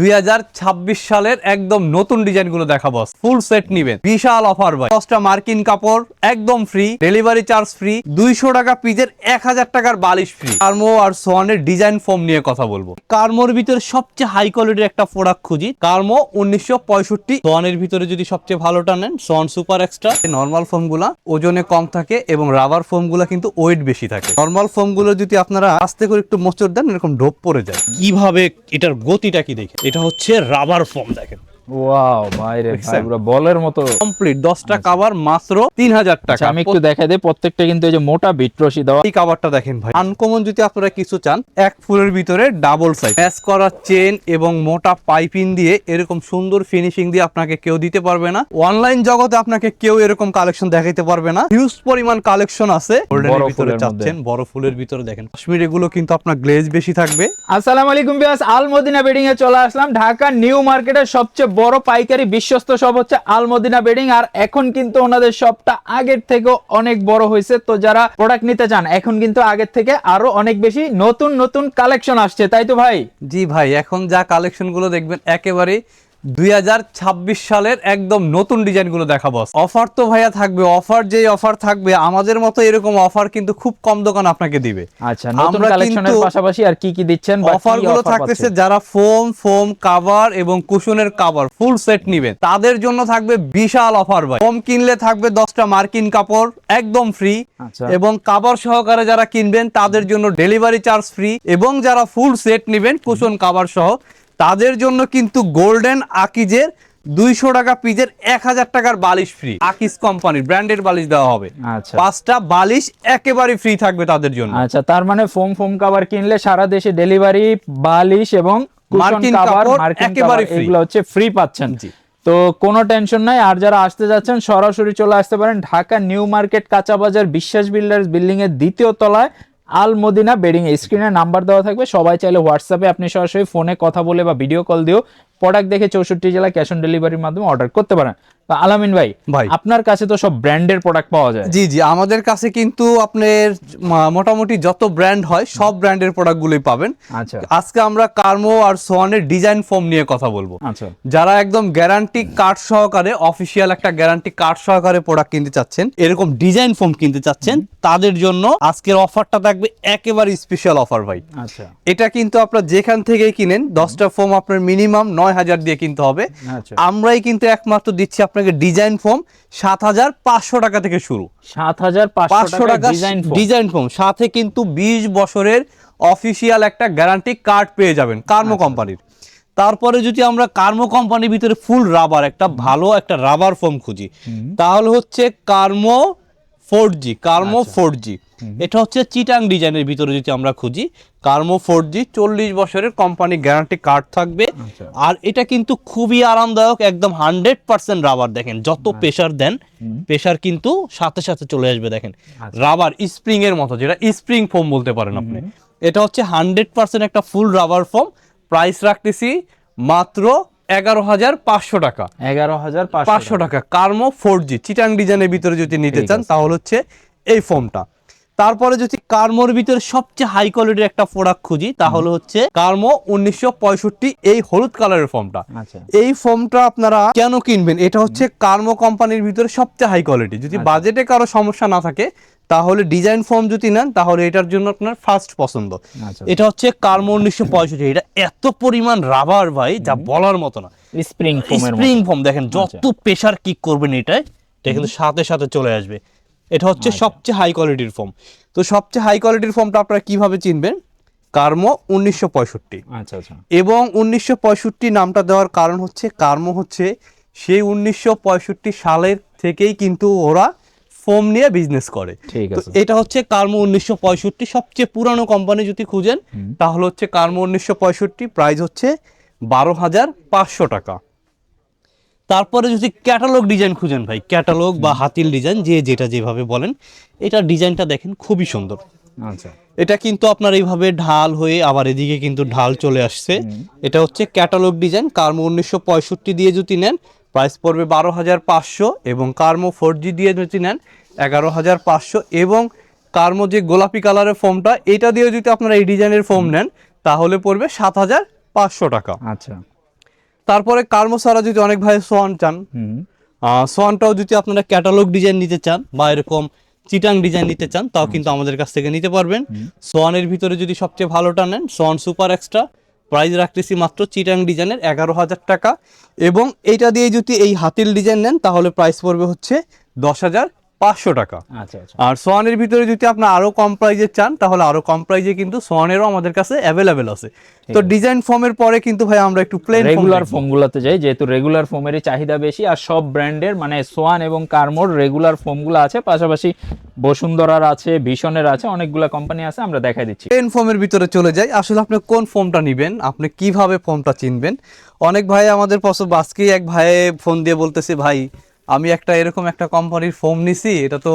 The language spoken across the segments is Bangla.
দুই হাজার ছাব্বিশ সালের একদম নতুন ডিজাইনগুলো দেখাবো। ফুল সেট নিবেন। বিশাল অফার ভাই। দশটা মার্কিন কাপড়, একদম ফ্রি ডেলিভারি চার্জ ফ্রি দুইশো টাকা পিজের এক হাজার টাকার বালিশ ফ্রি কার্মো আর সোয়ানের ডিজাইন ফোম নিয়ে কথা বলব। কার্মোর ভিতরে সবচেয়ে হাই কোয়ালিটির একটা প্রোডাক্ট খুঁজি। কার্মো উনিশশো পঁয়ষট্টি। সোয়ানের ভিতরে যদি সবচেয়ে ভালোটা নেন সোয়ান সুপার এক্সট্রা নর্মাল ফোমগুলা ওজনে কম থাকে এবং রাবার ফোমগুলা কিন্তু ওয়েট বেশি থাকে। নর্মাল ফোমগুলো যদি আপনারা আস্তে করে একটু মোচড় দেন, এরকম ঢোপ পড়ে যায়। কীভাবে এটার গতিটা কি দেখে? এটা হচ্ছে রাবার ফর্ম দেখেন। ওয়াও ভাই রে ভাই পুরো বলের মতো। কমপ্লিট দশটা কাভার মাত্র তিন হাজার আচ্ছা টাকা আমি একটু দেখাই দিই প্রত্যেকটা কিন্তু এই যে মোটা দেওয়া। এই কাভারটা দেখেন ভাই। আনকমন যদি আপনারা কিছু চান এক ফুলের ভিতরে ডাবল সাইজ ম্যাচ করা চেন এবং মোটা পাইপিং দিয়ে এরকম সুন্দর ফিনিশিং দিয়ে আপনাকে কেউ দিতে পারবে না। অনলাইন জগতে আপনাকে কেউ এরকম কালেকশন দেখাইতে পারবে না। হিউজ পরিমাণ কালেকশন আছে। গোল্ডেনের ভিতরে চাচ্ছেন বড় ফুলের ভিতরে দেখেন। কাশ্মীর এগুলো কিন্তু আপনার গ্লেজ বেশি থাকবে। আসসালামু আলাইকুম বিয়াস আলমদিনা বেডিং এ চলে আসলাম ঢাকা নিউ মার্কেটের সবচেয়ে বড় পাইকারি বিশ্বস্ত সব হচ্ছে আলমদিনা বেডিং, আর এখন কিন্তু ওনাদের সবটা আগের থেকে অনেক বড় হয়েছে। তো যারা প্রোডাক্ট নিতে চান, এখন কিন্তু আগের থেকে আরও অনেক বেশি নতুন নতুন কালেকশন আসছে। তাই তো ভাই? জি ভাই, এখন যা কালেকশনগুলো দেখবেন একেবারে দুই হাজার ছাব্বিশ সালের একদম নতুন ডিজাইনগুলো দেখাবো অফার তো ভাইয়া থাকবে অফার যেই অফার থাকবে আমাদের মতো এরকম অফার কিন্তু খুব কম দোকান আপনাকে দিবে। আচ্ছা নতুন কালেকশনের পাশাপাশি আর কি কি দিচ্ছেন অফারগুলো থাকতেছে যারা ফোম ফোম কাভার এবং কুশনের কভার ফুল সেট নিবেন। তাদের জন্য থাকবে বিশাল অফার ভাই। ফোম কিনলে থাকবে দশটা মার্কিন কাপড় একদম ফ্রি আচ্ছা। এবং কাভার সহকারে যারা কিনবেন তাদের জন্য ডেলিভারি চার্জ ফ্রি এবং যারা ফুল সেট নিবেন কুশন কভার সহ তাদের জন্য কিন্তু গোল্ডেন আকিজের দুইশো টাকা পিজের এক হাজার টাকার বালিশ ফ্রি আকিজ কোম্পানির ব্র্যান্ডের বালিশ দেওয়া হবে। আচ্ছা। পাঁচটা বালিশ একেবারে ফ্রি থাকবে তাদের জন্য। আচ্ছা তার মানে ফোম ফোম কভার কিনলে সারা দেশে ডেলিভারি বালিশ এবং মার্কিন কভার একেবারে। এগুলো হচ্ছে ফ্রি পাচ্ছেন। জি। তো কোনো টেনশন নাই। আর যারা আসতে যাচ্ছেন সরাসরি চলে আসতে পারেন ঢাকা নিউ মার্কেট কাঁচা বাজার বিশ্বাস বিল্ডার্স বিল্ডিং এর দ্বিতীয় তলায়। আল মদিনা বেডিং স্ক্রিনে নাম্বার দেওয়া থাকবে। সবাই চাইলে হোয়াটসঅ্যাপে আপনি সরাসরি ফোনে কথা বলে বা ভিডিও কল দিয়েও প্রোডাক্ট দেখে চৌষট্টি জেলা ক্যাশ অন ডেলিভারির মাধ্যমে অর্ডার করতে পারেন। আলামিন ভাই ভাই। আপনার কাছে তো সব ব্র্যান্ডের প্রোডাক্ট পাওয়া যায়। জি জি আমাদের কাছে কিন্তু আপনার মোটামুটি যত ব্র্যান্ড হয় সব ব্র্যান্ডের প্রোডাক্টগুলোই পাবেন। আচ্ছা। আজকে আমরা কার্মো আর সোয়ানের ডিজাইন ফোম নিয়ে কথা বলব। আচ্ছা। যারা একদম গ্যারান্টি কার্ড সহকারে অফিসিয়াল একটা গ্যারান্টি কার্ড সহকারে প্রোডাক্ট কিনতে চাচ্ছেন এরকম ডিজাইন ফোম কিনতে চাচ্ছেন তাদের জন্য আজকের অফারটা থাকবে একেবারে স্পেশাল অফার ভাই। আচ্ছা। এটা কিন্তু আপনার যেখান থেকেই কিনেন দশটা ফোম আপনার মিনিমাম নয় হাজার দিয়ে কিনতে হবে। আচ্ছা। আমরাই কিন্তু একমাত্র দিচ্ছি আপনাকে ডিজাইন ফোম সাত হাজার পাঁচশো টাকা থেকে শুরু। সাত হাজার পাঁচশো টাকা ডিজাইন ফোম সাথে কিন্তু বিশ বছরের অফিসিয়াল একটা গ্যারান্টি কার্ড পেয়ে যাবেন কার্মো কোম্পানির। তারপরে যদি আমরা কার্মো কোম্পানির ভিতরে ফুল রাবার একটা ভালো একটা রাবার ফর্ম খুঁজি তাহলে হচ্ছে কার্মো ফোর জি কার্মো ফোর জি এটা হচ্ছে চিটাং ডিজাইনের ভিতরে যদি আমরা খুঁজি কার্মো ফোর জি চল্লিশ বছরের কোম্পানি গ্যারান্টি কার্ড থাকবে। আচ্ছা। আর এটা কিন্তু খুবই আরামদায়ক একদম হান্ড্রেড পার্সেন্ট রাবার দেখেন যত প্রেশার দেন প্রেশার কিন্তু সাথে সাথে চলে আসবে দেখেন। রাবার স্প্রিং এর মতো যেটা স্প্রিং ফোম বলতে পারেন আপনি। এটা হচ্ছে হান্ড্রেড পার্সেন্ট একটা ফুল রাবার ফোম প্রাইস রাখতেছি মাত্র এগারো হাজার পাঁচশো টাকা। এগারো হাজার পাঁচশো টাকা। কার্মো ফোর জি চিটাং ডিজাইনের ভিতরে যদি নিতে চান তাহলে হচ্ছে এই ফোমটা তারপরে যদি কার্মোর ভিতরে সবচেয়ে হাই কোয়ালিটির একটা প্রোডাক্ট খুঁজি তাহলে হচ্ছে কার্মো উনিশশো পঁয়ষট্টি এই হলুদ কালারের ফোমটা আচ্ছা। এই ফর্মটা আপনারা কেন কিনবেন? এটা হচ্ছে কার্মো কোম্পানির ভিতরে সবচেয়ে হাই কোয়ালিটি যদি আচ্ছা। বাজেটে কারও সমস্যা না থাকে তাহলে ডিজাইন ফর্ম যদি নেন তাহলে এটার জন্য আপনার ফার্স্ট পছন্দ। আচ্ছা। এটা হচ্ছে কার্মো উনিশশো পঁয়ষট্টি। এটা এত পরিমাণ রাবার ভাই যা বলার মতো না। স্প্রিং স্প্রিং ফোম দেখেন আচ্ছা। যত প্রেসার কিক করবেন এটায় এটা কিন্তু সাথে সাথে চলে আসবে। এটা হচ্ছে আচ্ছা। সবচেয়ে হাই কোয়ালিটির ফোম তো সবচেয়ে হাই কোয়ালিটির ফোমটা আপনারা কীভাবে চিনবেন? কার্মো উনিশশো পঁয়ষট্টি। আচ্ছা আচ্ছা। এবং উনিশশো পঁয়ষট্টি নামটা দেওয়ার কারণ হচ্ছে কার্মো হচ্ছে সেই উনিশশো পঁয়ষট্টি সালের থেকেই কিন্তু ওরা ফোম নিয়ে বিজনেস করে। ঠিক তো আছে। এটা হচ্ছে কার্মো উনিশশো পঁয়ষট্টি সবচেয়ে পুরানো কোম্পানি যদি খুঁজেন তাহলে হচ্ছে কার্মো উনিশশো পঁয়ষট্টি প্রাইস হচ্ছে বারো হাজার পাঁচশো টাকা। তারপরে যদি ক্যাটালগ ডিজাইন খুঁজেন ভাই ক্যাটালগ বা হাতিল ডিজাইন যে যেটা যেভাবে বলেন এটা ডিজাইনটা দেখেন খুবই সুন্দর। আচ্ছা। এটা কিন্তু আপনার এইভাবে ঢাল হয়ে আবার এদিকে কিন্তু ঢাল চলে আসছে। এটা হচ্ছে ক্যাটালগ ডিজাইন কার্মো উনিশশো পঁয়ষট্টি দিয়ে যদি নেন প্রাইস পড়বে বারো হাজার পাঁচশো এবং কার্মো ফোর জি দিয়ে যদি নেন এগারো হাজার পাঁচশো এবং কার্মো যে গোলাপি কালারের ফোমটা এটা দিয়ে যদি আপনারা এই ডিজাইনের ফোম নেন তাহলে পড়বে সাত হাজার পাঁচশো টাকা। আচ্ছা। তারপরে কার্মো ছাড়া যদি অনেক ভাই সোয়ান চান সোয়ানটাও যদি আপনারা ক্যাটালগ ডিজাইন নিতে চান বা এরকম চিটাং ডিজাইন নিতে চান তাও কিন্তু আমাদের কাছ থেকে নিতে পারবেন। সোয়ানের ভিতরে যদি সবচেয়ে ভালোটা নেন সোয়ান সুপার এক্সট্রা প্রাইস রাখতেছি মাত্র চিটাং ডিজাইনের এগারো হাজার টাকা। এবং এইটা দিয়ে যদি এই হাতিল ডিজাইন নেন তাহলে প্রাইস পড়বে হচ্ছে দশ হাজার পাঁচশো টাকা। আচ্ছা আচ্ছা। আর সোয়ানের ভিতরে যদি আপনি আরও কম প্রাইজে চান তাহলে আরও কম প্রাইজে কিন্তু সোয়ানেরও আমাদের কাছে অ্যাভেলেবেল আছে। তো ডিজাইন ফর্মের পরে কিন্তু ভাই আমরা একটু প্লেন রেগুলার ফোমগুলোতে যাই যেহেতু রেগুলার ফোমেরই চাহিদা বেশি আর সব ব্র্যান্ডের মানে সোয়ান এবং কার্মোর রেগুলার ফোমগুলো আছে পাশাপাশি বসুন্ধরার আছে ভীষণের আছে অনেকগুলা কোম্পানি আছে আমরা দেখাই দিচ্ছি। প্লেন ফর্মের ভিতরে চলে যাই। আসলে আপনি কোন ফর্মটা নেবেন? আপনি কীভাবে ফর্মটা চিনবেন? অনেক ভাই আমাদের পছন্দ আজকেই এক ভাই ফোন দিয়ে বলতেছে ভাই আমি একটা এরকম একটা কোম্পানির ফোম নিছি এটা তো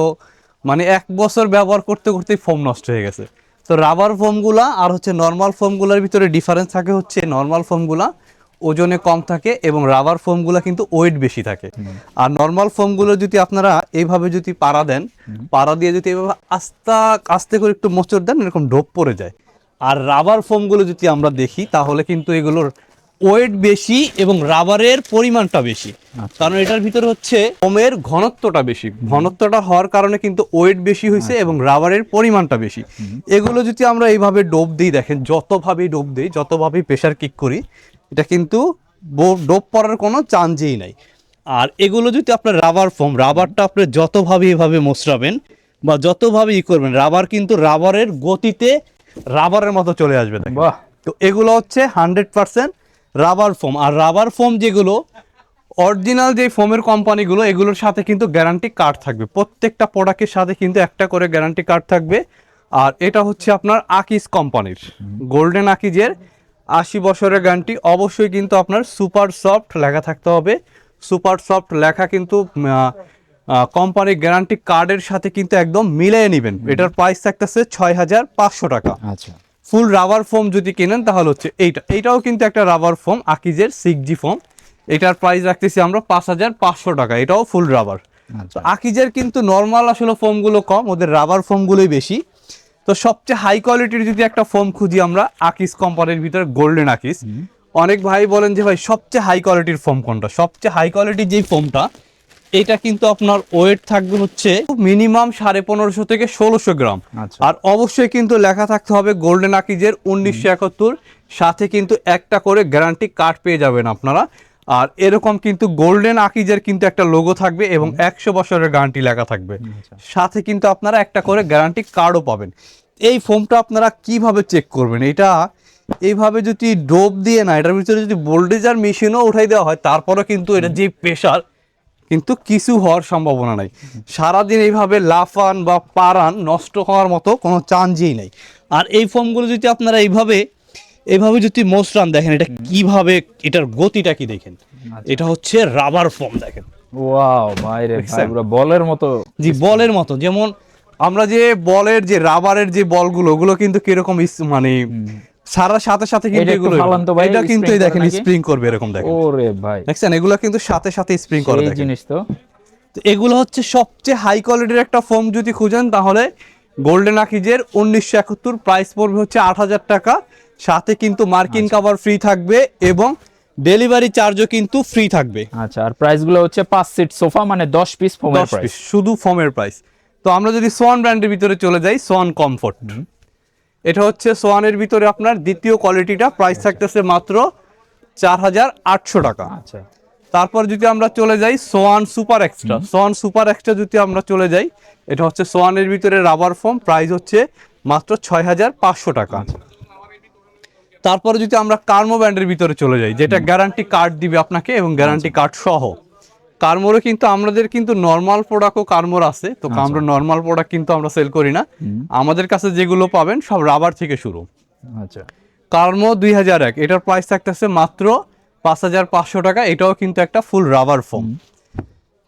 মানে এক বছর ব্যবহার করতে করতেই ফোম নষ্ট হয়ে গেছে। তো রাবার ফোমগুলা আর হচ্ছে নর্মাল ফোমগুলোর ভিতরে ডিফারেন্স থাকে হচ্ছে নর্মাল ফোমগুলা ওজনে কম থাকে এবং রাবার ফোমগুলো কিন্তু ওয়েট বেশি থাকে। আর নর্মাল ফোমগুলো যদি আপনারা এইভাবে যদি পাড়া দেন পাড়া দিয়ে যদি এইভাবে আস্তা আস্তে করে একটু মোচড় দেন এরকম ডোপ পড়ে যায়। আর রাবার ফোমগুলো যদি আমরা দেখি তাহলে কিন্তু এগুলোর ওয়েট বেশি এবং রাবারের পরিমাণটা বেশি। কারণ এটার ভিতরে হচ্ছে ফোমের ঘনত্বটা বেশি। ঘনত্বটা হওয়ার কারণে কিন্তু ওয়েট বেশি হয়েছে এবং রাবারের পরিমাণটা বেশি। এগুলো যদি আমরা এইভাবে ডোপ দিই দেখেন যতভাবেই ডোপ দিই যতভাবেই প্রেশার কিক করি এটা কিন্তু বো- ডোপ পড়ার কোনো চান্সই নাই। আর এগুলো যদি আপনার রাবার ফোম রাবারটা আপনি যতভাবে এভাবে মোচড়াবেন বা যতভাবে ই করবেন রাবার কিন্তু রাবারের গতিতে রাবারের মতো চলে আসবে তো এগুলো হচ্ছে হান্ড্রেড পার্সেন্ট রাবার ফোম আর রাবার ফোম যেগুলো অরিজিনাল যে ফোমের কোম্পানিগুলো এগুলোর সাথে কিন্তু গ্যারান্টি কার্ড থাকবে। প্রত্যেকটা প্রোডাক্টের সাথে কিন্তু একটা করে গ্যারান্টি কার্ড থাকবে। আর এটা হচ্ছে আপনার আকিস কোম্পানির গোল্ডেন আকিজের আশি বছরের গ্যারান্টি অবশ্যই কিন্তু আপনার সুপার সফট লেখা থাকতে হবে। সুপার সফট লেখা কিন্তু কোম্পানির গ্যারান্টি কার্ডের সাথে কিন্তু একদম মিলিয়ে নেবেন। এটার প্রাইস থাকতেছে ছয় হাজার পাঁচশো টাকা। আচ্ছা। ফুল রাবার ফোম যদি কেনেন তাহলে হচ্ছে এইটা। এইটাও কিন্তু একটা রাবার ফোম আকিজের সিক্স জি ফোম। এটার প্রাইস রাখতেছি আমরা পাঁচ হাজার পাঁচশো টাকা। এটাও ফুল রাবার। আচ্ছা। তো আকিজের কিন্তু নর্মাল আসলে ফোমগুলো কম ওদের রাবার ফোমগুলোই বেশি। তো সবচেয়ে হাই কোয়ালিটির যদি একটা ফোম খুঁজি আমরা আকিস কোম্পানির ভিতরে গোল্ডেন আকিস অনেক ভাই বলেন যে ভাই সবচেয়ে হাই কোয়ালিটির ফোম কোনটা? সবচেয়ে হাই কোয়ালিটির যেই ফোমটা এটা কিন্তু আপনার ওয়েট থাকবে হচ্ছে মিনিমাম সাড়ে পনেরোশো থেকে ষোলোশো গ্রাম। আচ্ছা। আর অবশ্যই কিন্তু লেখা থাকতে হবে গোল্ডেন আকিজের উনিশশো একাত্তর। সাথে কিন্তু একটা করে গ্যারান্টি কার্ড পেয়ে যাবেন আপনারা। আর এরকম কিন্তু গোল্ডেন আকিজের কিন্তু একটা লোগো থাকবে এবং একশো বছরের গ্যারান্টি লেখা থাকবে। আচ্ছা। সাথে কিন্তু আপনারা একটা করে গ্যারান্টি কার্ডও পাবেন। এই ফোমটা আপনারা কীভাবে চেক করবেন? এটা এইভাবে যদি ডোপ দিয়ে না এটার ভিতরে যদি বোল্ডেজার মেশিনও উঠাই দেওয়া হয় তারপরে কিন্তু এটা যে প্রেশার কিন্তু কিছু হওয়ার সম্ভাবনা নাই। সারাদিন এইভাবে লাফান বা পারান নষ্ট হওয়ার মতো কোনো চান্সই নেই। আর এই ফোমগুলো যদি আপনারা এইভাবে এইভাবে যদি মোস্টরান দেখেন এটা কীভাবে এটার গতিটা কি দেখেন? এটা হচ্ছে রাবার ফোম দেখেন। ওয়াও ভাই রে ভাই দেখছেন? পুরো বলের মতো জি বলের মতো। যেমন আমরা যে বলের যে রাবারের যে বলগুলো ওগুলো কিন্তু কীরকম মানে সারা সাথে সাথে কিন্তু এগুলো এটা কিন্তু দেখেন স্প্রিং করবে এরকম দেখেন। ওরে ভাই। দেখছেন এগুলো কিন্তু সাথে সাথে স্প্রিং করে দেখেন। জিনিস তো। এগুলো হচ্ছে সবচেয়ে হাই কোয়ালিটির একটা ফোম যদি খুঁজেন তাহলে গোল্ডেন আকিজের উনিশশো একাত্তর প্রাইস পড়বে হচ্ছে আট হাজার টাকা। সাথে কিন্তু মার্কিন। কাভার ফ্রি থাকবে এবং ডেলিভারি চার্জও কিন্তু ফ্রি থাকবে। আচ্ছা আর প্রাইসগুলো হচ্ছে পাঁচ সিট সোফা মানে দশ পিস ফোমের প্রাইস শুধু ফোমের প্রাইস তো আমরা যদি সোয়ান ব্র্যান্ডের ভিতরে চলে যাই সোয়ান কমফোর্ট এটা হচ্ছে সোয়ানের ভিতরে আপনার দ্বিতীয় কোয়ালিটিটা প্রাইস থাকতেছে মাত্র চার হাজার আটশো টাকা। আচ্ছা। তারপর যদি আমরা চলে যাই Swan super extra. Swan super extra যদি আমরা চলে যাই এটা হচ্ছে সোয়ানের ভিতরে রাবার ফোম প্রাইস হচ্ছে মাত্র ছয় হাজার পাঁচশো টাকা। তারপরে যদি আমরা কার্মো ব্যান্ডের ভিতরে চলে যাই যেটা গ্যারান্টি কার্ড দিবে আপনাকে এবং গ্যারান্টি কার্ড সহ। কার্মোরে কিন্তু আমাদের কিন্তু নর্মাল প্রোডাক্টও কার্মোর আছে। তো আমরা নর্মাল প্রোডাক্ট কিন্তু আমরা সেল করি না। আমাদের কাছে যেগুলো পাবেন সব রাবার থেকে শুরু। আচ্ছা। কার্মো দুই হাজার এক এটার প্রাইস থাকতে থাকতেছে মাত্র পাঁচ হাজার পাঁচশো টাকা এটাও কিন্তু একটা ফুল রাবার ফোম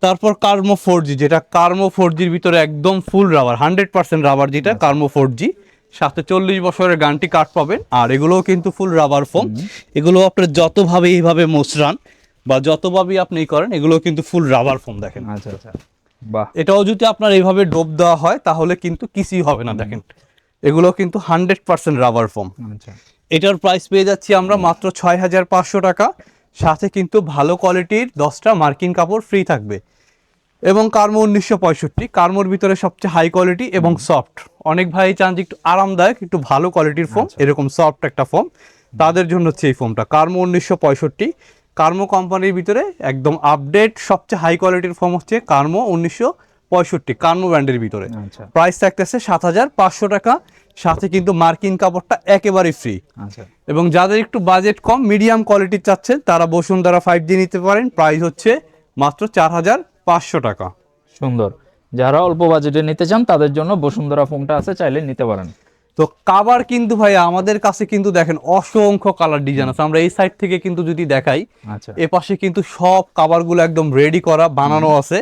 তারপর কার্মো ফোর জি যেটা কার্মো ফোর জির ভিতরে একদম full rubber hundred percent rubber যেটা কার্মো ফোর জি সাথে চল্লিশ বছরের গানটি কাঠ পাবেন আর এগুলোও কিন্তু ফুল রাবার ফোম এগুলো আপনার যতভাবে এইভাবে মোচরান বা যতভাবেই আপনি করেন এগুলো কিন্তু ফুল রাবার ফোম দেখেন। আচ্ছা আচ্ছা। বাহ। এটাও যদি আপনার এইভাবে ডোব দেওয়া হয় তাহলে কিন্তু কিছুই হবে না দেখেন। এগুলো কিন্তু হান্ড্রেড পার্সেন্ট রাবার ফোম আচ্ছা। এটার প্রাইস পেয়ে যাচ্ছি আমরা মাত্র ছয় হাজার পাঁচশো টাকা। সাথে কিন্তু ভালো কোয়ালিটির দশটা মার্কিন কাপড় ফ্রি থাকবে। এবং কার্মো উনিশশো পঁয়ষট্টি কার্মোর ভিতরে সবচেয়ে হাই কোয়ালিটি এবং সফট অনেক ভাই চান যে একটু আরামদায়ক একটু ভালো কোয়ালিটির ফোম এরকম সফট একটা ফোম তাদের জন্য হচ্ছে এই ফোমটা কার্মো উনিশশো পঁয়ষট্টি কার্মো কোম্পানির ভিতরে একদম আপডেট সবচেয়ে হাই কোয়ালিটির ফোম হচ্ছে কার্মো উনিশশো পঁয়ষট্টি কার্মো ব্র্যান্ডের ভিতরে। আচ্ছা। প্রাইস থাকতেছে সাত হাজার পাঁচশো টাকা সাথে কিন্তু মার্কিন কাপড়টা একেবারে ফ্রি আচ্ছা। এবং যাদের একটু বাজেট কম মিডিয়াম কোয়ালিটির চাচ্ছেন তারা বসুন্ধরা ফাইভ জি নিতে পারেন। প্রাইস হচ্ছে মাত্র চার হাজার পাঁচশো টাকা। সুন্দর। যারা অল্প বাজেটে নিতে চান তাদের জন্য বসুন্ধরা ফোনটা আছে চাইলে নিতে পারেন। তো কাবার কিন্তু ভাই আমাদের কাছে কিন্তু দেখেন অসংখ্য কালার ডিজাইন আছে। আমরা এই সাইড থেকে কিন্তু যদি দেখাই আচ্ছা। এ পাশে কিন্তু সব কাভারগুলো একদম রেডি করা বানানো আছে।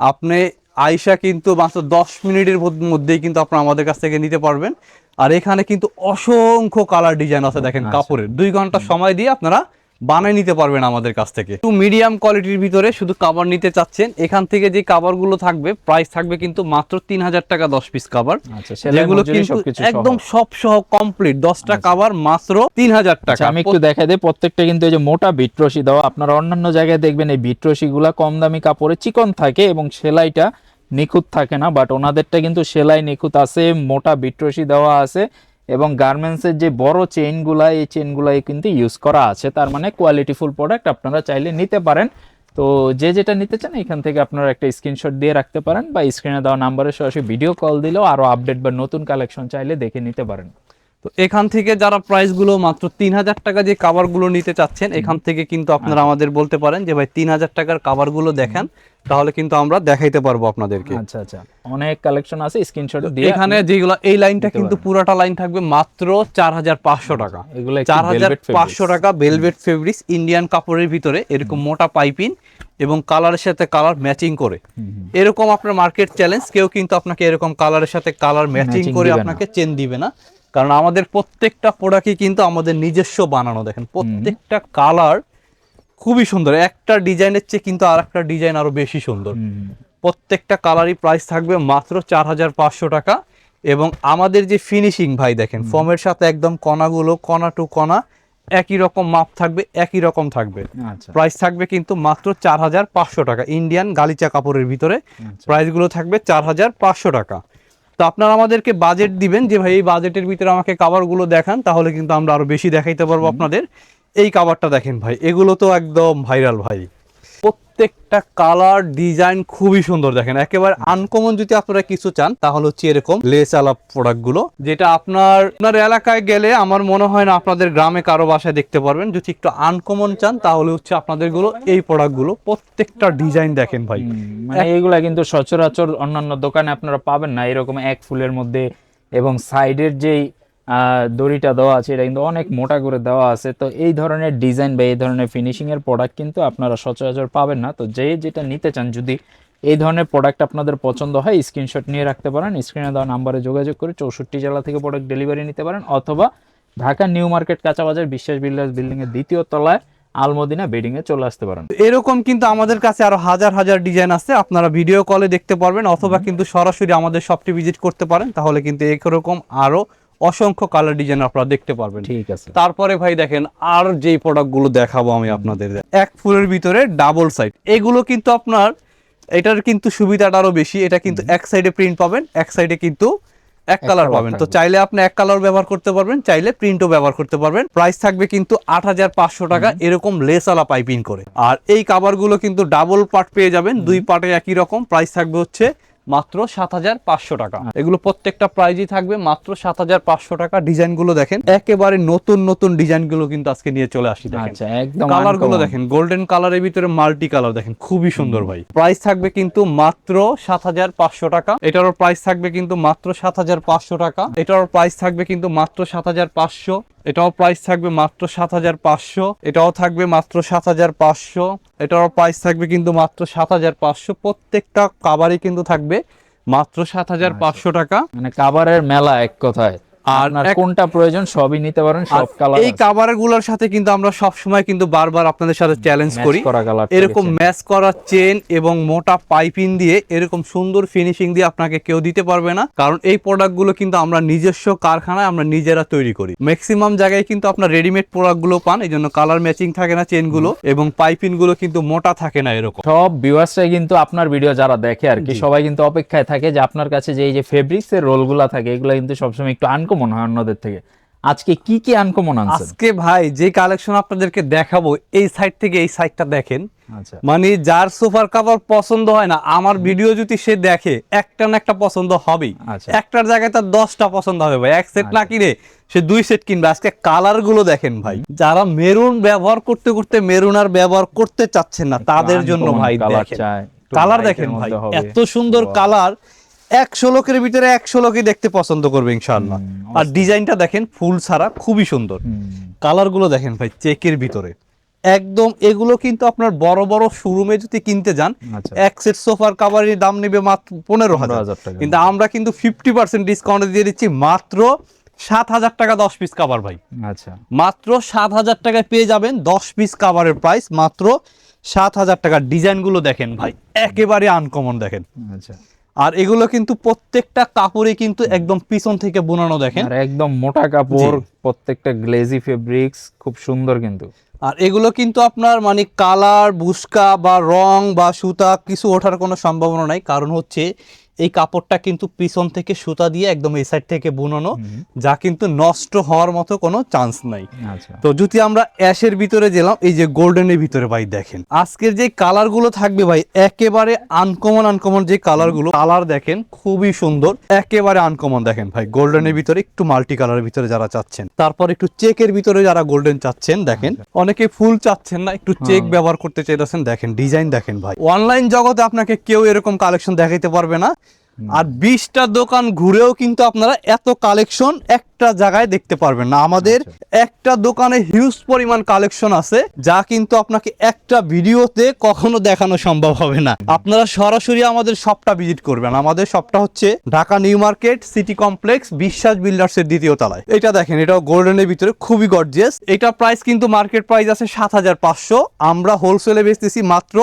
আপনি আইসা কিন্তু মাত্র দশ মিনিটের মধ্যেই কিন্তু আপনারা আমাদের কাছ থেকে নিতে পারবেন। আর এখানে কিন্তু অসংখ্য কালার ডিজাইন আছে দেখেন কাপড়ের। দুই ঘণ্টা সময় দিয়ে আপনারা বানিয়ে নিতে পারবেন আমাদের কাছ থেকে। একটু মিডিয়াম কোয়ালিটির ভিতরে শুধু কাভার নিতে চাচ্ছেন এখান থেকে যে কাভারগুলো থাকবে প্রাইস থাকবে কিন্তু মাত্র তিন হাজার টাকা দশ পিস কাভার আচ্ছা সেলাই যেগুলো কিন্তু একদম সব সহ কমপ্লিট দশটা কাভার মাত্র তিন হাজার আচ্ছা টাকা। আমি একটু দেখাই দিই প্রত্যেকটা কিন্তু এই যে মোটা বিটরশি দেওয়া আপনারা অন্যান্য জায়গায় দেখবেন এই বিটরশি গুলা কম দামি কাপড়ে চিকন থাকে এবং সেলাইটা নিখুঁত থাকে না বাট ওনাদেরটা কিন্তু সেলাই নিখুঁত আছে মোটা বিটরশি দেওয়া আছে। এবং গার্মেন্টসের যে বড় চেইনগুলা এই চেইনগুলাই কিন্তু ইউজ করা আছে। তার মানে কোয়ালিটিফুল প্রোডাক্ট আপনারা চাইলে নিতে পারেন। তো যে যেটা নিতে চান এখান থেকে আপনারা একটা স্ক্রিনশট দিয়ে রাখতে পারেন বা স্ক্রিনে দেওয়া নাম্বারে সরাসরি ভিডিও কল দিলেও আরও আপডেট বা নতুন কালেকশন চাইলে দেখে নিতে পারেন। তো এখান থেকে যারা প্রাইসগুলো মাত্র তিন হাজার টাকা যে কাভারগুলো নিতে চাচ্ছেন এখান থেকে কিন্তু আপনারা আমাদের বলতে পারেন যে ভাই তিন হাজার টাকার কাভারগুলো দেখেন। তাহলে কিন্তু আমরা দেখাইতে পারব আপনাদেরকে। আচ্ছা আচ্ছা। অনেক কালেকশন আছে স্ক্রিনশট দিয়ে এখানে যেগুলো এই লাইনটা কিন্তু পুরোটা লাইন থাকবে মাত্র চার হাজার পাঁচশো টাকা। এগুলো velvet fabrics। পাঁচশো টাকা ভেলভেট ফেব্রিক্স ইন্ডিয়ান কাপড়ের ভিতরে এরকম মোটা পাইপিং এবং কালারের সাথে কালার ম্যাচিং করে। এরকম আপনার মার্কেট চ্যালেঞ্জ কেউ কিন্তু আপনাকে এরকম কালারের সাথে কালার ম্যাচিং করে আপনাকে চেন দিবে না। কারণ আমাদের প্রত্যেকটা প্রোডাক্টই কিন্তু আমাদের নিজস্ব বানানো দেখেন। প্রত্যেকটা কালার খুবই সুন্দর। একটা ডিজাইনের চেয়ে কিন্তু আর একটা ডিজাইন আরও বেশি সুন্দর। প্রত্যেকটা কালারই প্রাইস থাকবে মাত্র চার হাজার পাঁচশো টাকা এবং আমাদের যে ফিনিশিং ভাই দেখেন ফর্মের সাথে একদম কণাগুলো কণা টু কণা একই রকম মাপ থাকবে একই রকম থাকবে। আচ্ছা। প্রাইস থাকবে কিন্তু মাত্র চার হাজার পাঁচশো টাকা। ইন্ডিয়ান গালিচা কাপড়ের ভিতরে আচ্ছা। প্রাইসগুলো থাকবে চার হাজার পাঁচশো টাকা। তো আপনারা আমাদেরকে বাজেট দিবেন যে ভাই এই বাজেটের ভিতরে আমাকে কাভারগুলো দেখান তাহলে কিন্তু আমরা আরও বেশি দেখাইতে পারব আপনাদের। এই কাভারটা দেখেন ভাই, এগুলো তো একদম ভাইরাল ভাই। প্রত্যেকটা কালার ডিজাইন খুবই সুন্দর দেখেন। একেবারে আনকমন যদি আপনারা কিছু চান, তাহলে হচ্ছে এরকম লেস আলাপ প্রোডাক্টগুলো, যেটা আপনার আপনার এলাকায় গেলে আমার মনে হয় না আপনাদের গ্রামে কারও বাসায় দেখতে পারবেন। যদি একটু আনকমন চান, তাহলে হচ্ছে আপনাদেরগুলো এই প্রোডাক্টগুলো, প্রত্যেকটা ডিজাইন দেখেন ভাই। মানে এইগুলা কিন্তু সচরাচর অন্যান্য দোকানে আপনারা পাবেন না। এরকম এক ফুলের মধ্যে এবং সাইডের যেই দড়িটা দেওয়া আছে, এটা কিন্তু অনেক মোটা করে দেওয়া আছে। তো এই ধরনের ডিজাইন বা এই ধরনের ফিনিশিংয়ের প্রোডাক্ট কিন্তু আপনারা সচরাচর পাবেন না। তো যে যেটা নিতে চান, যদি এই ধরনের প্রোডাক্ট আপনাদের পছন্দ হয় স্ক্রিনশট নিয়ে রাখতে পারেন। স্ক্রিনে দেওয়া নাম্বারে যোগাযোগ করে চৌষট্টি জেলা থেকে প্রোডাক্ট ডেলিভারি নিতে পারেন। অথবা ঢাকা নিউ মার্কেট কাঁচাবাজার বিশ্বাস বিল্ডার্স বিল্ডিংয়ের দ্বিতীয় তলায় আলমদিনা বেডিং এ চলে আসতে পারেন। এরকম কিন্তু আমাদের কাছে আরও হাজার হাজার ডিজাইন আছে। আপনারা ভিডিও কলে দেখতে পারবেন, অথবা কিন্তু সরাসরি আমাদের শপটি ভিজিট করতে পারেন। তাহলে কিন্তু এরকম আরও অসংখ্য কালার ডিজাইন আপনারা দেখতে পারবেন। ঠিক আছে। তারপরে ভাই দেখেন আর যেই প্রোডাক্টগুলো দেখাবো আমি আপনাদের। এক ফুলের ভিতরে ডাবল সাইড এগুলো কিন্তু আপনার এটার কিন্তু সুবিধাটা আরও বেশি। এটা কিন্তু এক সাইডে প্রিন্ট পাবেন এক সাইডে কিন্তু এক কালার পাবেন। তো চাইলে আপনি এক কালার ব্যবহার করতে পারবেন চাইলে প্রিন্টও ব্যবহার করতে পারবেন। প্রাইস থাকবে কিন্তু আট হাজার পাঁচশো টাকা এরকম লেসওয়ালা পাইপিং করে। আর এই কাভারগুলো কিন্তু ডাবল পার্ট পেয়ে যাবেন দুই পার্টে একই রকম। প্রাইস থাকবে হচ্ছে মাত্র সাত হাজার পাঁচশো টাকা। এগুলো প্রত্যেকটা প্রাইজই থাকবে মাত্র সাত হাজার পাঁচশো টাকা। ডিজাইনগুলো দেখেন একেবারে নতুন নতুন ডিজাইনগুলো কিন্তু আজকে নিয়ে চলে আসি আচ্ছা একদম কালারগুলো দেখেন গোল্ডেন কালারের ভিতরে মাল্টি কালার দেখেন খুবই সুন্দর ভাই। প্রাইস থাকবে কিন্তু মাত্র সাত হাজার পাঁচশো টাকা। এটারও প্রাইস থাকবে কিন্তু মাত্র সাত হাজার পাঁচশো টাকা। এটারও প্রাইস থাকবে কিন্তু মাত্র সাত হাজার পাঁচশো। এটাও প্রাইস থাকবে মাত্র সাত হাজার পাঁচশো এটাও থাকবে মাত্র সাত হাজার পাঁচশো এটারও প্রাইস থাকবে কিন্তু মাত্র সাত হাজার পাঁচশো প্রত্যেকটা কাবারই কিন্তু থাকবে মাত্র সাত হাজার পাঁচশো টাকা। মানে কাবারের মেলা এক কথায়। আর কোনটা প্রয়োজন সবই নিতে পারেন সব কালার এই কাভারগুলোর সাথে কিন্তু আমরা সব সময় কিন্তু বারবার আপনাদের সাথে চ্যালেঞ্জ করি। এরকম ম্যাচ করা চেন এবং মোটা পাইপিং দিয়ে এরকম সুন্দর ফিনিশিং দিয়ে আপনাকে কেউ দিতে পারবে না। কারণ এই প্রোডাক্টগুলো কিন্তু আমরা নিজস্ব কারখানায় আমরা নিজেরা তৈরি করি। ম্যাক্সিমাম জায়গায় কিন্তু আপনার রেডিমেড প্রোডাক্টগুলো পান এই জন্য কালার ম্যাচিং থাকে না চেনগুলো এবং পাইপিংগুলো কিন্তু মোটা থাকে না এরকম। সব ভিউয়ার্সরাই কিন্তু আপনার ভিডিও যারা দেখে আর কি সবাই কিন্তু অপেক্ষায় থাকে যে আপনার কাছে যে এই যে ফেব্রিক্স এর রোলগুলা থাকে এগুলো কিন্তু সবসময় একটু আনকমন হয় অন্যদের থেকে। আজকে কি কি আনকমন আনছেন? আজকে ভাই যে কালেকশন আপনাদেরকে দেখাবো এই সাইড থেকে এই সাইডটা দেখেন। আচ্ছা। মানে যার সোফার কাভার পছন্দ হয় না আমার ভিডিও যদি সে দেখে একটা না একটা পছন্দ হবেই। আচ্ছা। একটার জায়গায় তার দশটা পছন্দ হবে ভাই। এক সেট না কিনে সে দুই সেট কিনবে। আজকে কালারগুলো দেখেন ভাই। যারা মেরুন ব্যবহার করতে করতে মেরুন আর ব্যবহার করতে চাচ্ছেন না তাদের জন্য ভাই দেখেন। কালার দেখেন ভাই। এত সুন্দর কালার একশো লোকের ভিতরে একশো লোকই দেখতে পছন্দ করবে ইনশাআল্লাহ। আর ডিজাইনটা দেখেন ফুল ছাড়া খুবই সুন্দর। কালারগুলো দেখেন ভাই চেকের ভিতরে। একদম এগুলো কিন্তু আপনার বড় বড় শোরুমে যদি কিনতে যান আচ্ছা। এক সেট সোফার কাভারের দাম নেবে মাত্র পনেরো হাজার। টাকা। কিন্তু আমরা কিন্তু ফিফটি পার্সেন্ট ডিসকাউন্ট দিয়ে দিচ্ছি মাত্র সাত হাজার টাকা দশ পিস কাভার ভাই। আচ্ছা। মাত্র সাত হাজার টাকায় পেয়ে যাবেন দশ পিস কাভারের প্রাইস মাত্র সাত হাজার টাকা। ডিজাইনগুলো দেখেন ভাই একেবারে আনকমন দেখেন। আচ্ছা। আর এগুলো কিন্তু প্রত্যেকটা কাপড়ে কিন্তু একদম পিছন থেকে বোনানো দেখেন। আর একদম মোটা কাপড় প্রত্যেকটা গ্লেজি ফেব্রিক্স খুব সুন্দর কিন্তু। আর এগুলো কিন্তু আপনার মানে কালার বুসকা বা রং বা সুতা কিছু ওঠার কোনো সম্ভাবনা নাই। কারণ হচ্ছে এই কাপড়টা কিন্তু পিছন থেকে সুতা দিয়ে একদম এই সাইড থেকে বুনানো যা কিন্তু নষ্ট হওয়ার মতো কোনো চান্স নাই। আচ্ছা। তো যদি আমরা অ্যাশের ভিতরে গেলাম এই যে গোল্ডেনের ভিতরে ভাই দেখেন আজকের যে কালারগুলো থাকবে ভাই একেবারে আনকমন আনকমন যে কালারগুলো কালার দেখেন খুবই সুন্দর একেবারে আনকমন দেখেন ভাই গোল্ডেনের ভিতরে একটু মাল্টি কালারের ভিতরে যারা চাচ্ছেন তারপর একটু চেকের ভিতরে যারা গোল্ডেন চাচ্ছেন দেখেন অনেকে ফুল চাচ্ছেন না একটু চেক ব্যবহার করতে চাইতেছেন দেখেন ডিজাইন দেখেন ভাই অনলাইন জগতে আপনাকে কেউ এরকম কালেকশন দেখাইতে পারবে না আর বিশটা দোকান ঘুরেও কিন্তু আপনারা এত কালেকশন একটা জায়গায় দেখতে পারবেন না। আমাদের একটা দোকানে হিউজ পরিমাণ কালেকশন আছে যা কিন্তু আপনাকে একটা ভিডিওতে কখনো দেখানো সম্ভব হবে না। আপনারা সরাসরি আমাদের শপটা ভিজিট করবেন। আমাদের শপটা হচ্ছে Dhaka new market city complex Biswas builders এর দ্বিতীয় তলায়। এটা দেখেন এটাও গোল্ডেনের ভিতরে খুবই গর্জিয়াস এটা প্রাইস কিন্তু মার্কেট প্রাইস আছে সাত হাজার পাঁচশো। আমরা হোলসেলে বেচতেছি মাত্র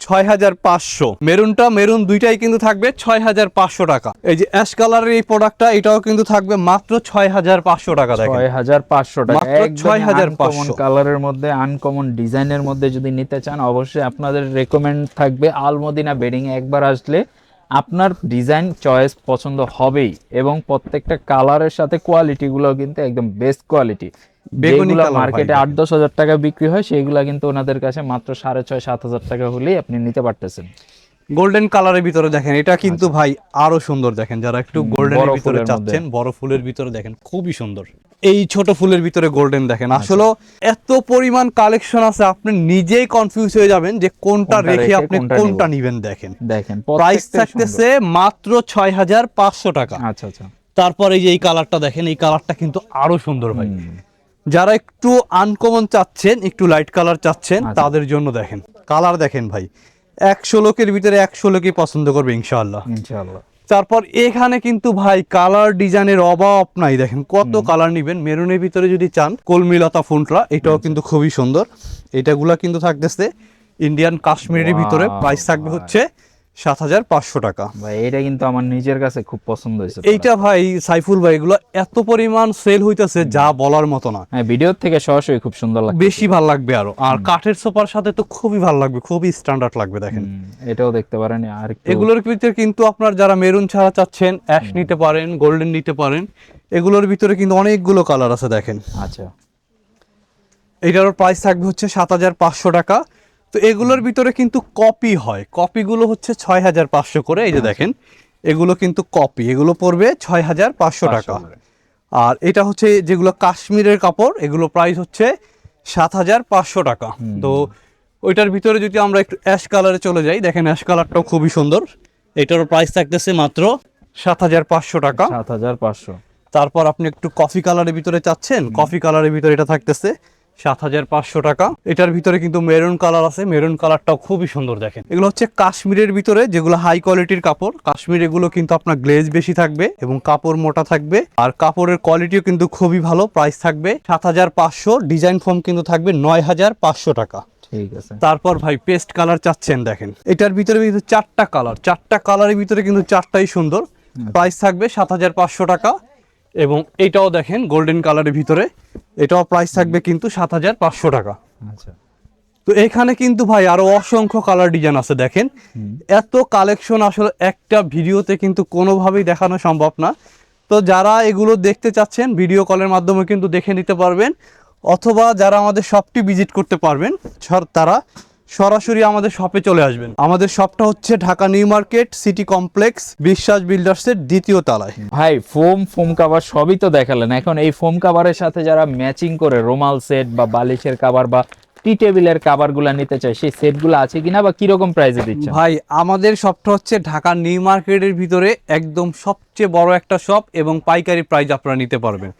ছয় হাজার পাঁচশো। মেরুনটা মেরুন দুইটাই কিন্তু থাকবে ছয় হাজার পাঁচশো টাকা। এই যে অ্যাশ কালারের এই প্রোডাক্টটা এটাও কিন্তু থাকবে মাত্র ছয় হাজার পাঁচশো টাকা ছয় হাজার পাঁচশো টাকা। ছয় হাজার পাঁচশো। কালারের মধ্যে আনকমন ডিজাইনের মধ্যে যদি নিতে চান অবশ্যই আপনাদের রেকমেন্ড থাকবে আলমদিনা বেডিং একবার আসলে আপনার ডিজাইন চয়েস পছন্দ হবেই এবং প্রত্যেকটা কালারের সাথে কোয়ালিটিগুলো কিন্তু একদম বেস্ট কোয়ালিটি মার্কেটে আট দশ হাজার টাকা বিক্রি হয় সেগুলা কিন্তু ওনাদের কাছে মাত্র সাড়ে ছয় সাত হাজার টাকা হলেই আপনি নিতে পারতেছেন। গোল্ডেন কালারের ভিতরে দেখেন এটা কিন্তু ভাই আরও সুন্দর দেখেন যারা একটু গোল্ডেনের ভিতরে চাচ্ছেন বড় ফুলের ভিতরে দেখেন খুবই সুন্দর। এই ছোট ফুলের ভিতরে গোল্ডেন দেখেন আচ্ছা। আসলে এত পরিমাণ কালেকশন আছে আপনি নিজেই কনফিউজ হয়ে যাবেন যে কোনটা রেখে আপনি কোনটা নিবেন দেখেন। দেখেন প্রাইস থাকতেছে মাত্র ছয় হাজার পাঁচশো টাকা। আচ্ছা আচ্ছা। তারপরে এই যে এই কালারটা দেখেন এই কালারটা কিন্তু আরও সুন্দর ভাই। যারা একটু আনকমন চাচ্ছেন একটু লাইট কালার চাচ্ছেন আচ্ছা। তাদের জন্য দেখেন। কালার দেখেন ভাই। একশো লোকের ভিতরে একশো লোকই পছন্দ করবে ইনশাল্লাহ ইনশাআল্লাহ। তারপর এখানে কিন্তু ভাই কালার ডিজাইনের অভাব নাই দেখেন কত কালার নিবেন। মেরুনের ভিতরে যদি চান কলমিলতা ফুলটা এটাও কিন্তু খুবই সুন্দর। এটাগুলা কিন্তু থাকতেছে ইন্ডিয়ান কাশ্মীরের ভিতরে প্রাইস থাকবে হচ্ছে সাত হাজার পাঁচশো টাকা। ভাই এটা কিন্তু আমার নিজের কাছে খুব পছন্দ হয়েছে এইটা ভাই সাইফুল ভাই এগুলো এত পরিমাণ সেল হইতেছে যা বলার মতো না। হ্যাঁ ভিডিও থেকে সরাসরি খুব সুন্দর লাগে বেশি ভালো লাগবে আরও। আর কাঠের সোফার সাথে তো খুবই ভালো লাগবে খুবই স্ট্যান্ডার্ড লাগবে দেখেন। এটাও দেখতে পারেন আর এগুলোর ভিতরে কিন্তু আপনার যারা মেরুন ছাড়া চাচ্ছেন অ্যাশ নিতে পারেন গোল্ডেন নিতে পারেন এগুলোর ভিতরে কিন্তু অনেকগুলো কালার আছে দেখেন। আচ্ছা। এটারও প্রাইস থাকবে হচ্ছে সাত হাজার পাঁচশো টাকা। তো এগুলোর ভিতরে কিন্তু কপি হয়। কপিগুলো হচ্ছে ছয় হাজার পাঁচশো করে এই যে দেখেন। এগুলো কিন্তু কপি এগুলো পড়বে ছয় হাজার পাঁচশো টাকা। আর এটা হচ্ছে যেগুলো কাশ্মীরের কাপড় এগুলো প্রাইস হচ্ছে সাত হাজার পাঁচশো টাকা। তো ওইটার ভিতরে যদি আমরা একটু অ্যাশ কালারে চলে যাই দেখেন অ্যাশ কালারটাও খুবই সুন্দর। এটারও প্রাইস থাকতেছে মাত্র সাত হাজার পাঁচশো টাকা। সাত হাজার পাঁচশো। তারপর আপনি একটু কফি কালারের ভিতরে চাচ্ছেন কফি কালারের ভিতরে এটা থাকতেছে সাত হাজার পাঁচশো টাকা। এটার ভিতরে কিন্তু মেরুন কালার আছে। মেরুন কালারটাও খুবই সুন্দর দেখেন। এগুলো হচ্ছে কাশ্মীরের ভিতরে যেগুলো হাই কোয়ালিটির কাপড়। কাশ্মীর এগুলো কিন্তু আপনার গ্লেজ বেশি থাকবে এবং কাপড় মোটা থাকবে। আর কাপড়ের কোয়ালিটিও কিন্তু খুবই ভালো প্রাইস থাকবে সাত হাজার পাঁচশো। ডিজাইন ফর্ম কিন্তু থাকবে নয় হাজার পাঁচশো টাকা। ঠিক আছে। তারপর ভাই পেস্ট কালার চাচ্ছেন দেখেন। এটার ভিতরে কিন্তু চারটা কালার চারটা কালারের ভিতরে কিন্তু চারটাই সুন্দর। প্রাইস থাকবে সাত হাজার পাঁচশো টাকা। এবং এটাও দেখেন গোল্ডেন কালারের ভিতরে। এটাও প্রাইস থাকবে কিন্তু সাত হাজার পাঁচশো টাকা। আচ্ছা। তো এখানে কিন্তু ভাই আরও অসংখ্য কালার ডিজাইন আছে দেখেন। এত কালেকশন আসলে একটা ভিডিওতে কিন্তু কোনোভাবেই দেখানো সম্ভব না। তো যারা এগুলো দেখতে চাচ্ছেন ভিডিও কলের মাধ্যমে কিন্তু দেখে নিতে পারবেন। অথবা যারা আমাদের শপটি ভিজিট করতে পারবেন তারা সরাসরি আমাদের শপে চলে আসবেন। আমাদের শপটা হচ্ছে Dhaka new market city complex Biswas বিল্ডার্সের দ্বিতীয় তলায়। ভাই ফোম ফোম কাভার সবই তো দেখালেন। এখন এই ফোম কাভারের সাথে যারা ম্যাচিং করে রোমাল সেট বা বালিশের কাভার বা টি টেবিলের কাভারগুলা নিতে চায় সেই সেটগুলো আছে কিনা বা কীরকম প্রাইসে দিচ্ছেন ভাই আমাদের শপটা হচ্ছে ঢাকা নিউ মার্কেটের ভিতরে একদম সবচেয়ে বড় একটা শপ এবং পাইকারি প্রাইস আপনারা নিতে পারবেন।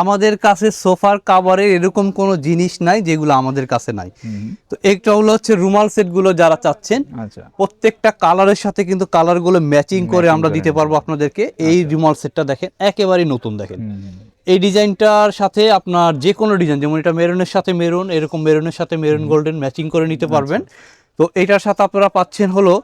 আমাদের কাছে সোফার কাভারের এরকম কোনো জিনিস নাই যেগুলো আমাদের কাছে নাই। তো একটা হলো হচ্ছে রুমাল সেটগুলো যারা চাচ্ছেন আচ্ছা। প্রত্যেকটা কালারের সাথে কিন্তু কালারগুলো ম্যাচিং করে আমরা দিতে পারব আপনাদেরকে। এই রুমাল সেটটা দেখেন একেবারেই নতুন দেখেন। এই ডিজাইনটার সাথে আপনার যে কোনো ডিজাইন যেমন এটা মেরুনের সাথে মেরুন এরকম মেরুনের সাথে মেরুন গোল্ডেন ম্যাচিং করে নিতে পারবেন। তো এটার সাথে আপনারা পাচ্ছেন হলো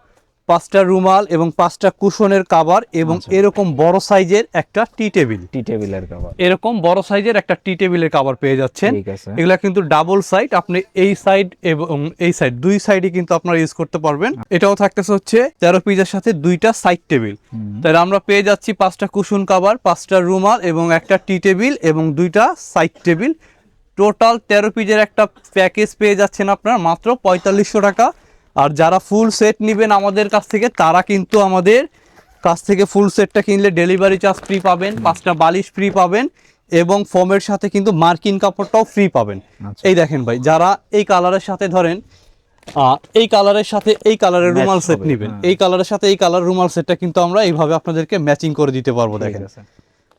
পাঁচটা রুমাল এবং পাঁচটা কুশনের কাভার এবং এরকম বড় সাইজের একটা টি টেবিল। টি টেবিলের কাভার এরকম বড় সাইজের একটা টি টেবিলের কাবার পেয়ে যাচ্ছেন। এগুলা কিন্তু ডাবল সাইড আপনি এই সাইড এবং এই সাইড দুই সাইডে কিন্তু আপনারা ইউজ করতে পারবেন। এটাও থাকতেছে হচ্ছে তেরো পিসের সাথে দুইটা সাইড টেবিল। তাহলে আমরা পেয়ে যাচ্ছি পাঁচটা কুশন কাভার পাঁচটা রুমাল এবং একটা টি টেবিল এবং দুইটা সাইড টেবিল। টোটাল তেরো পিজের একটা প্যাকেজ পেয়ে যাচ্ছেন আপনার মাত্র পঁয়তাল্লিশশো টাকা। আর যারা ফুল সেট নেবেন আমাদের কাছ থেকে তারা কিন্তু আমাদের কাছ থেকে ফুল সেটটা কিনলে ডেলিভারি চার্জ ফ্রি পাবেন পাঁচটা বালিশ ফ্রি পাবেন এবং ফোমের সাথে কিন্তু মার্কিন কাপড়টাও ফ্রি পাবেন আচ্ছা। এই দেখেন ভাই যারা এই কালারের সাথে ধরেন আহ, এই কালারের সাথে এই কালারের রুমাল সেট নেবেন হ্যাঁ। এই কালারের সাথে এই কালার রুমাল সেটটা কিন্তু আমরা এইভাবে আপনাদেরকে ম্যাচিং করে দিতে পারব দেখেন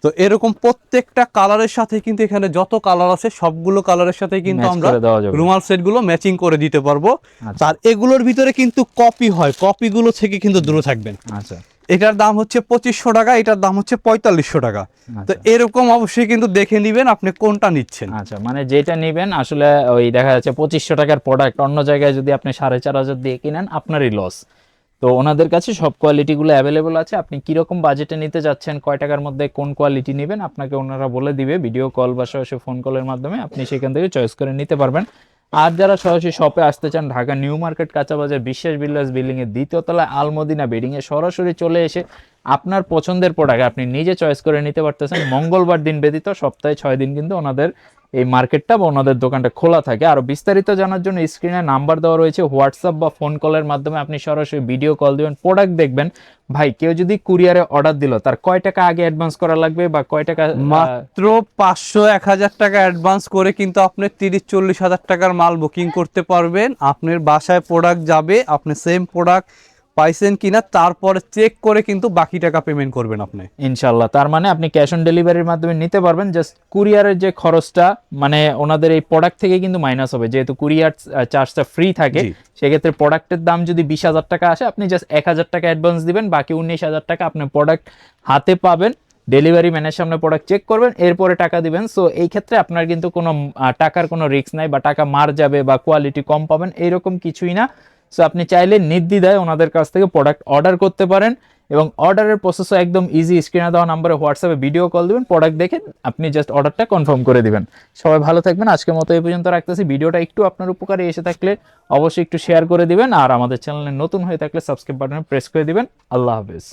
তো এরকম প্রত্যেকটা কালারের সাথে কিন্তু এখানে যত কালার আছে সবগুলো কালারের সাথে কিন্তু আমরা। রুমাল সেটগুলো ম্যাচিং করে দিতে পারব। আচ্ছা। আর এগুলোর ভিতরে কিন্তু কপি হয়। কপিগুলো থেকে কিন্তু দূরে থাকবেন। আচ্ছা। এটার দাম হচ্ছে পঁচিশশো টাকা এটার দাম হচ্ছে পঁয়তাল্লিশশো টাকা। তো আচ্ছা। এরকম অবশ্যই কিন্তু দেখে নিবেন আপনি কোনটা নিচ্ছেন। আচ্ছা মানে যেটা নিবেন আসলে ওই দেখা যাচ্ছে পঁচিশশো টাকার প্রোডাক্ট অন্য জায়গায় যদি আপনি সাড়ে চার হাজার দিয়ে কিনেন আপনারই লস তো ওনাদের কাছে সব কোয়ালিটিগুলো অ্যাভেলেবল আছে। আপনি কীরকম বাজেটে নিতে যাচ্ছেন, কয় টাকার মধ্যে কোন কোয়ালিটি নেবেন, আপনাকে ওনারা বলে দিবে। ভিডিও কল বা সরাসরি ফোন কলের মাধ্যমে আপনি সেখান থেকে চয়েস করে নিতে পারবেন। আর যারা সরাসরি শপে আসতে চান, ঢাকা নিউ মার্কেট কাঁচাবাজার বিশ্বাস বিল্লাস বিল্ডিংয়ের এর দ্বিতীয় তলায় আলমদিনা বেডিং এ সরাসরি চলে এসে আপনার পছন্দের প্রোডাক্ট আপনি নিজে চয়েস করে নিতে পারতেছেন। মঙ্গলবার দিন ব্যতীত সপ্তাহে ছয় দিন কিন্তু ওনাদের এই মার্কেটটা বা ওনাদের দোকানটা খোলা থাকে। আর বিস্তারিত জানার জন্য স্ক্রিনে নাম্বার দেওয়া রয়েছে, হোয়াটসঅ্যাপ বা ফোন কলের মাধ্যমে আপনি সরাসরি ভিডিও কল দিবেন, প্রোডাক্ট দেখবেন। ভাই, কেউ যদি কুরিয়ারে অর্ডার দিল, তার কয় টাকা আগে অ্যাডভান্স করা লাগবে বা কয় টাকা মাত্র পাঁচশো এক হাজার টাকা অ্যাডভান্স করে কিন্তু আপনি তিরিশ চল্লিশ হাজার টাকার মাল বুকিং করতে পারবেন। আপনার বাসায় প্রোডাক্ট যাবে, আপনি সেম প্রোডাক্ট পাইছেন কিনা তারপরে চেক করে কিন্তু বাকি টাকা পেমেন্ট করবেন আপনি। ইনশাল্লাহ তার মানে আপনি ক্যাশ অন ডেলিভারির মাধ্যমে নিতে পারবেন জাস্ট কুরিয়ারের যে খরচটা মানে ওনাদের এই প্রোডাক্ট থেকে কিন্তু মাইনাস হবে। যেহেতু কুরিয়ার চার্জটা ফ্রি থাকে সেক্ষেত্রে প্রোডাক্টের দাম যদি বিশ হাজার টাকা আসে আপনি জাস্ট এক হাজার টাকা অ্যাডভান্স দিবেন বাকি উনিশ হাজার টাকা আপনি প্রোডাক্ট হাতে পাবেন ডেলিভারি ম্যানের সামনে প্রোডাক্ট চেক করবেন এরপরে টাকা দিবেন। সো এই ক্ষেত্রে আপনার কিন্তু কোনো টাকার কোনো রিস্ক নাই বা টাকা মার যাবে বা কোয়ালিটি কম পাবেন এইরকম কিছুই না। সো আপনি চাইলে নির্দ্বিধায় ওনাদের কাছ থেকে প্রোডাক্ট অর্ডার করতে পারেন এবং অর্ডারের প্রসেসও একদম ইজি স্ক্রিনে দেওয়া নাম্বারে হোয়াটসঅ্যাপে ভিডিও কল দেবেন প্রোডাক্ট দেখে আপনি জাস্ট অর্ডারটা কনফার্ম করে দিবেন। সবাই ভালো থাকবেন, আজকের মতো এই পর্যন্ত রাখতেছি। ভিডিওটা একটু আপনার উপকারে এসে থাকলে অবশ্যই একটু শেয়ার করে দিবেন আর আমাদের চ্যানেলে নতুন হয়ে থাকলে সাবস্ক্রাইব বাটনে প্রেস করে দিবেন। আল্লাহ হাফেজ।